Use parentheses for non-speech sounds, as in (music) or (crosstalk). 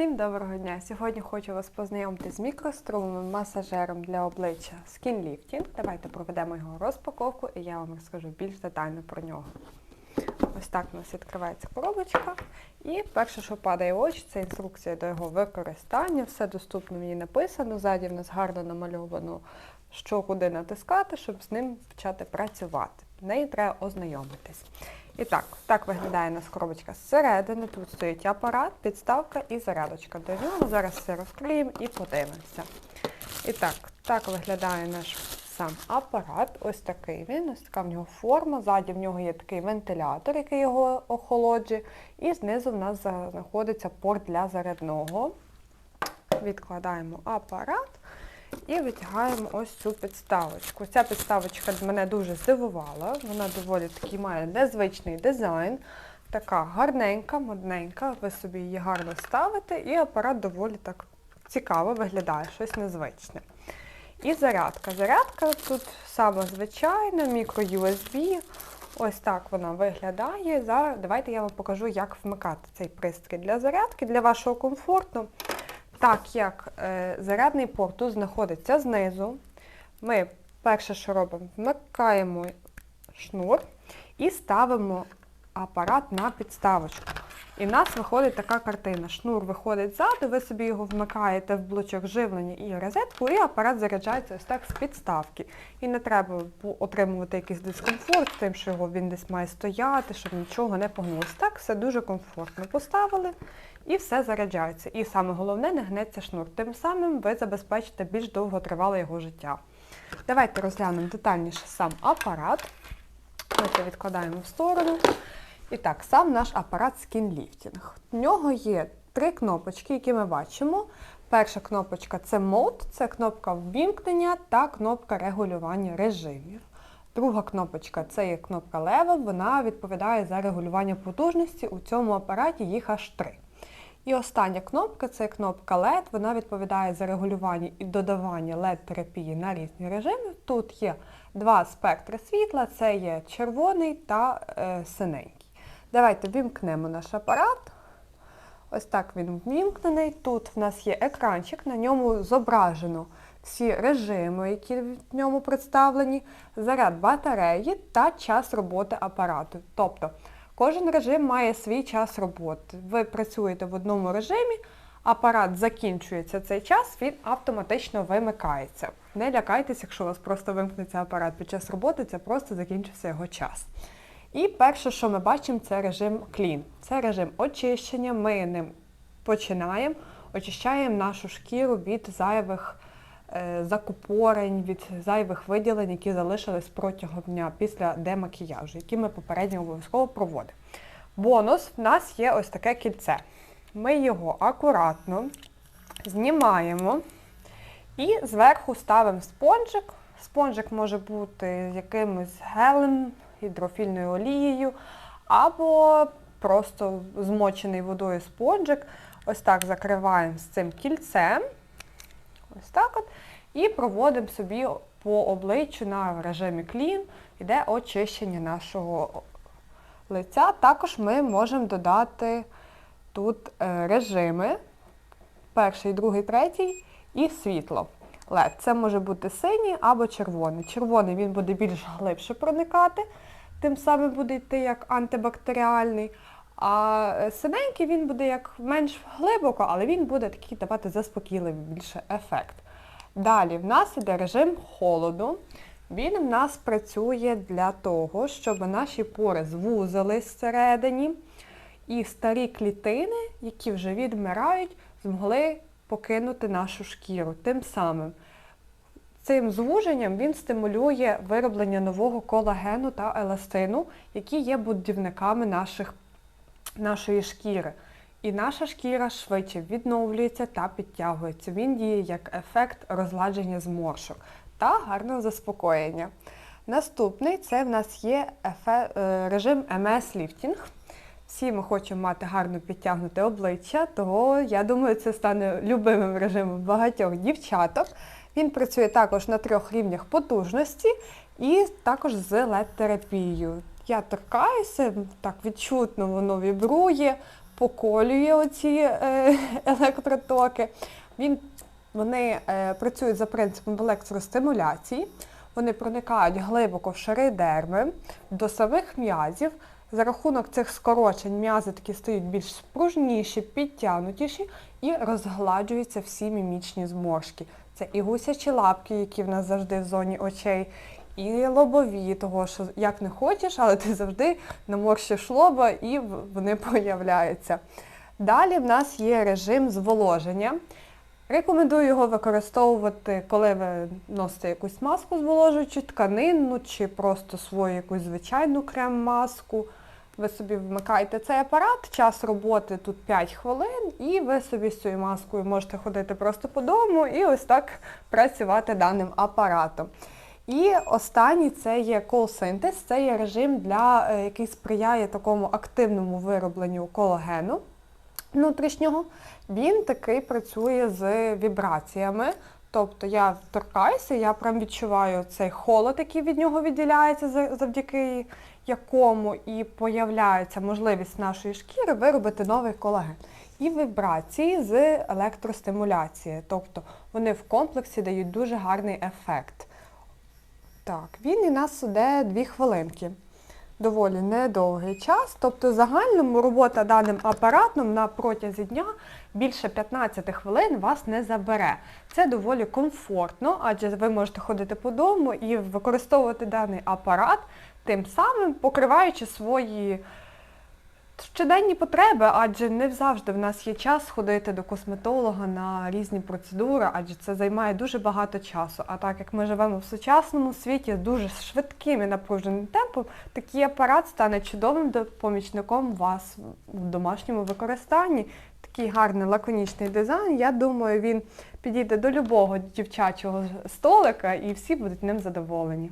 Всім доброго дня! Сьогодні хочу вас познайомити з мікрострумовим масажером для обличчя Skin Lifting. Давайте проведемо його розпаковку і я вам розкажу більш детально про нього. Ось так у нас відкривається коробочка. І перше, що падає в очі, це інструкція до його використання. Все доступно ній написано. Ззаді в нас гарно намальовано, що куди натискати, щоб з ним почати працювати. В неї треба ознайомитись. І так, так виглядає у нас коробочка зсередини. Тут стоїть апарат, підставка і зарядочка до нього. Зараз все розкриємо і подивимося. І так, так виглядає наш сам апарат. Ось такий він, ось така в нього форма. Ззаді в нього є такий вентилятор, який його охолоджує. І знизу в нас знаходиться порт для зарядного. Відкладаємо апарат. І витягаємо ось цю підставочку. Ця підставочка мене дуже здивувала. Вона доволі такий має незвичний дизайн. Така гарненька, модненька, ви собі її гарно ставите, і апарат доволі так цікаво виглядає, щось незвичне. І зарядка. Зарядка тут саме звичайна, мікро-USB. Ось так вона виглядає. Зараз давайте я вам покажу, як вмикати цей пристрій для зарядки, для вашого комфорту. Так як е, зарядний порт тут знаходиться знизу, ми перше, що робимо, вмикаємо шнур і ставимо апарат на підставочку. І в нас виходить така картина. Шнур виходить ззаду, ви собі його вмикаєте в блочок живлення і розетку, і апарат заряджається ось так з підставки. І не треба отримувати якийсь дискомфорт, тим, що його він десь має стояти, щоб нічого не погнулося. Так, все дуже комфортно поставили і все заряджається. І саме головне, не гнеться шнур. Тим самим ви забезпечите більш довготривале його життя. Давайте розглянемо детальніше сам апарат. Ми це відкладаємо в сторону. І так, сам наш апарат Lifting. В нього є три кнопочки, які ми бачимо. Перша кнопочка це Mode, це кнопка ввімкнення та кнопка регулювання режимів. Друга кнопочка це є кнопка Level, вона відповідає за регулювання потужності. У цьому апараті їх аж три. І остання кнопка це кнопка LED, вона відповідає за регулювання і додавання LED-терапії на різні режими. Тут є два спектри світла, це є червоний та е, синенький. Давайте вімкнемо наш апарат. Ось так він ввімкнений. Тут в нас є екранчик, на ньому зображено всі режими, які в ньому представлені, заряд батареї та час роботи апарату. Тобто кожен режим має свій час роботи. Ви працюєте в одному режимі, апарат закінчується цей час, він автоматично вимикається. Не лякайтеся, якщо у вас просто вимкнеться апарат під час роботи, це просто закінчився його час. І перше, що ми бачимо, це режим Clean. Це режим очищення. Ми ним починаємо, очищаємо нашу шкіру від зайвих закупорень, від зайвих виділень, які залишились протягом дня після демакіяжу, які ми попередньо обов'язково проводимо. Бонус в нас є ось таке кільце. Ми його акуратно знімаємо і зверху ставимо спонжик. Спонжик може бути з якимось гелем гідрофільною олією, або просто змочений водою спонжик. Ось так закриваємо з цим кільцем. Ось так от. І проводимо собі по обличчю на режимі клін, йде очищення нашого лиця. Також ми можемо додати тут е, режими, перший, другий, третій і світло. LED. Це може бути синій або червоний. Червоний він буде більш глибше проникати тим самим буде йти як антибактеріальний. А е, синенький він буде як менш глибоко, але він буде такий давати заспокійливий більше ефект. Далі в нас іде режим холоду. Він в нас працює для того, щоб наші пори звузились всередині, і старі клітини, які вже відмирають, змогли покинути нашу шкіру. Тим самим Цим звуженням він стимулює вироблення нового колагену та еластину, які є будівниками наших, нашої шкіри. І наша шкіра швидше відновлюється та підтягується. Він діє як ефект розладження зморшок та гарного заспокоєння. Наступний це в нас є е, режим Lifting. Всі ми хочемо мати гарно підтягнуте обличчя, того я думаю, це стане любимим режимом багатьох дівчаток. Він працює також на трьох рівнях потужності і також з LED-терапією. Я торкаюся, так відчутно воно вібрує, поколює оці е, (laughs) електротоки. Він, вони е, працюють за принципом електростимуляції, вони проникають глибоко в шари дерми, до самих м'язів. За рахунок цих скорочень м'язи такі стають більш спружніші, підтягнутіші і розгладжуються всі мімічні зморшки. Це і гусячі лапки, які в нас завжди в зоні очей, і лобові, того що як не хочеш, але ти завжди наморщиш лоба і вони появляються. Далі в нас є режим зволоження. Рекомендую його використовувати, коли ви носите якусь маску зволожуючу, тканинну чи просто свою якусь звичайну крем-маску. Ви собі вмикаєте цей апарат, час роботи тут 5 хвилин, і ви собі з цією маскою можете ходити просто по дому і ось так працювати даним апаратом. І останній це є колсинтез, це є режим, для, е, який сприяє такому активному виробленню колагену внутрішнього. Він такий працює з вібраціями. Тобто я торкаюся, я прям відчуваю цей холод, який від нього відділяється, завдяки якому і появляється можливість нашої шкіри виробити новий колаген. І вібрації з електростимуляції. Тобто вони в комплексі дають дуже гарний ефект. Так, він і нас іде 2 хвилинки. Доволі недовгий час. Тобто, загальному робота даним апаратом на протязі дня більше 15 хвилин вас не забере. Це доволі комфортно, адже ви можете ходити по дому і використовувати даний апарат, тим самим покриваючи свої щоденні потреби, адже не завжди в нас є час ходити до косметолога на різні процедури, адже це займає дуже багато часу. А так як ми живемо в сучасному світі дуже швидким і напруженим темпом, такий апарат стане чудовим помічником вас в домашньому використанні. Такий гарний лаконічний дизайн. Я думаю, він підійде до любого дівчачого столика і всі будуть ним задоволені.